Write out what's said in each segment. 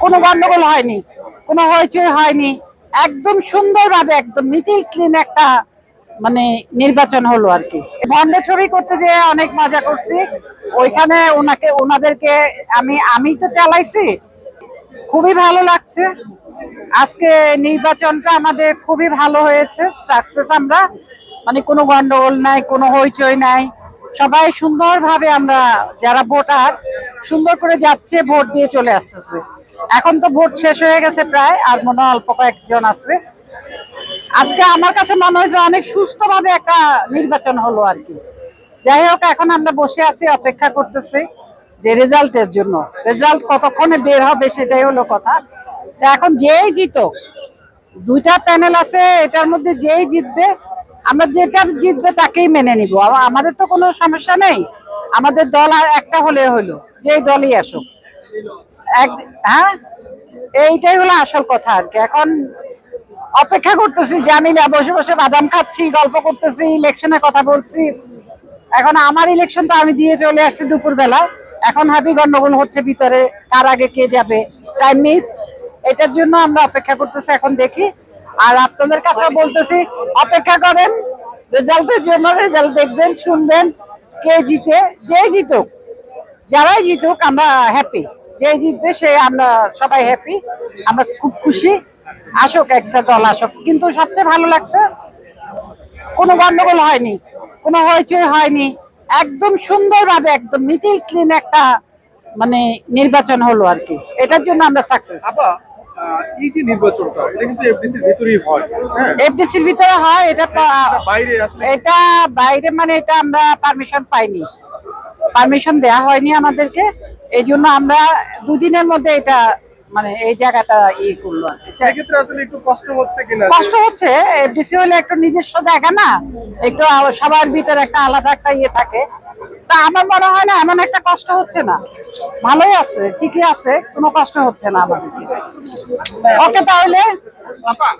কোনো গন্ডগোল হয়নি, কোনো হইচই হয়নি, একদম সুন্দরভাবে, একদম মিটিল ক্লিন একটা মানে নির্বাচন হলো আর কি। বন্ধ ছবি করতে যে অনেক মজা করছি, ওইখানে ওনাকে, ওনাদেরকে আমি আমি তো চালাইছি, খুবই ভালো লাগছে। আজকে নির্বাচনটা আমাদের খুবই ভালো হয়েছে, সাকসেস আমরা মানে কোনো গন্ডগোল নাই, কোনো হইচই নাই। সবাই সুন্দরভাবে আমরা, যারা ভোটার, সুন্দর করে যাচ্ছে, ভোট দিয়ে চলে আসতেছে। এখন তো ভোট শেষ হয়ে গেছে প্রায়, আর মনে অল্প কয়েকজন আছে। আজকে আমার কাছে মনে হয় যে অনেক সুষ্ঠুভাবে একটা নির্বাচন হলো আর কি। যাই হোক, এখন আমরা বসে আছি, অপেক্ষা করতেছি যে রেজাল্টের জন্য। রেজাল্ট কতক্ষণে বের হবে সেটাই হলো কথা। এখন যেই জিতুক, দুইটা প্যানেল আছে, এটার মধ্যে যেই জিতবে আমরা যেটা জিতবে তাকেই মেনে নিব। আমাদের তো কোনো সমস্যা নেই। আমাদের দল একটা হলে হলো, যেই দলই আসুক। এক হ্যাঁ? এইটাই হলো আসল কথা আর কি। এখন অপেক্ষা করতেছি, জানি না, বসে বসে বাদাম খাচ্ছি, গল্প করতেছি, ইলেকশনের কথা বলছি। এখন আমার ইলেকশন তো আমি দিয়ে চলে আসছি দুপুর বেলা এখন হাবি গন্ডগোল হচ্ছে ভিতরে, কার আগে কে যাবে টাইম মিস এটার জন্য আমরা অপেক্ষা করতেছি, এখন দেখি। আর আপনাদের কাছে বলতেছি, অপেক্ষা করেন রেজাল্টের জন্য রেজাল্ট দেখবেন, শুনবেন, কে জিতে, যে জিতুক, যারাই জিতুক, আমরা হ্যাপি যে জিতবে, সে আমরা সবাই হ্যাপি আমরা খুব খুশি। আসুক, একটা দল আসুক। কিন্তু সবচেয়ে ভালো লাগছে, কোনো গন্ডগোল হয়নি, কোনো হইচই হয়নি। একদম সুন্দরভাবে, একদম মিটিল ক্লিন একটা মানে নির্বাচন হলো আর কি। এটার জন্য আমরা সাকসেস এই যে নির্বাচনটা এটা কিন্তু এফডিসির ভিতরেই হয় হ্যাঁ? এফডিসির ভিতরে হয় এটা বাইরে আসলে এটা বাইরে মানে এটা আমরা পারমিশন পাইনি। পারমিশন দেয়া হয়নি আমাদেরকে এই জন্য আমরা দুদিনের মধ্যে এটা মানে এই জায়গাটা ইয়ে করল সেক্ষেত্রে আসলে একটু কষ্ট হচ্ছে কিনা? কষ্ট হচ্ছে এফডিসি হলে একটু নিজস্ব জায়গা না একটু সবার ভিতরে একটা আলাদা একটা ইয়ে থাকে। তা আমার মনে হয় না এমন একটা কষ্ট হচ্ছে না। ভালোই আছে ঠিকই আছে কোনো কষ্ট হচ্ছে না আমাদের। ওকে তাহলে।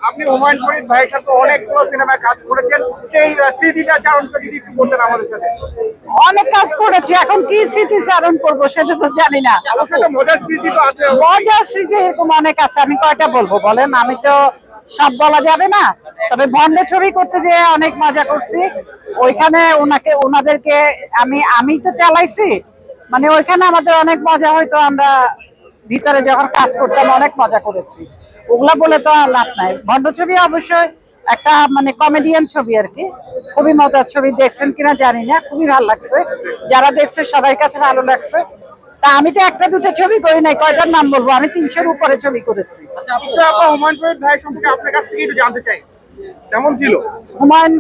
আপনি হুমায়ুন ফরিদ ভাইয়ের সাথে অনেকগুলো সিনেমায় কাজ করেছেন সেই স্মৃতিটা চারণটা যদি একটু করতেন আমাদের সাথে। অনেক কাজ করেছি এখন কি স্মৃতিচারণ করব সেটা তো জানি না। মজার স্মৃতি তো আছে। মজার স্মৃতি এরকম অনেক আছে আমি কয়টা বলব বলেন? আমি তো সব বলা যাবে না তবে ভন্ড ছবি করতে যে অনেক মজা করছি। ওইখানে ওনাকে ওনাদেরকে আমি আমি তো চালাইছি। মানে ওইখানে আমাদের অনেক মজা হয়তো আমরা ভিতরে যখন কাজ করতাম অনেক মজা করেছি। ওগুলা বলে তো আর লাভ নাই। ভন্ড ছবি অবশ্যই একটা মানে কমেডিয়ান ছবি আর কি। খুবই মজার ছবি। দেখছেন কিনা জানি না। খুবই ভালো লাগছে। যারা দেখছে সবাই কাছে ভালো লাগছে। তা আমি তো একটা দুটো ছবি করি নাই। কয়টার নাম বলব? আমি তিনশোর উপরে ছবি করেছি। আচ্ছা হুমায়ুন ফরিদ ভাই সম্পর্কে আপনার কাছ থেকে একটু জানতে চাই। কেমন ছিল? হুমায়ুন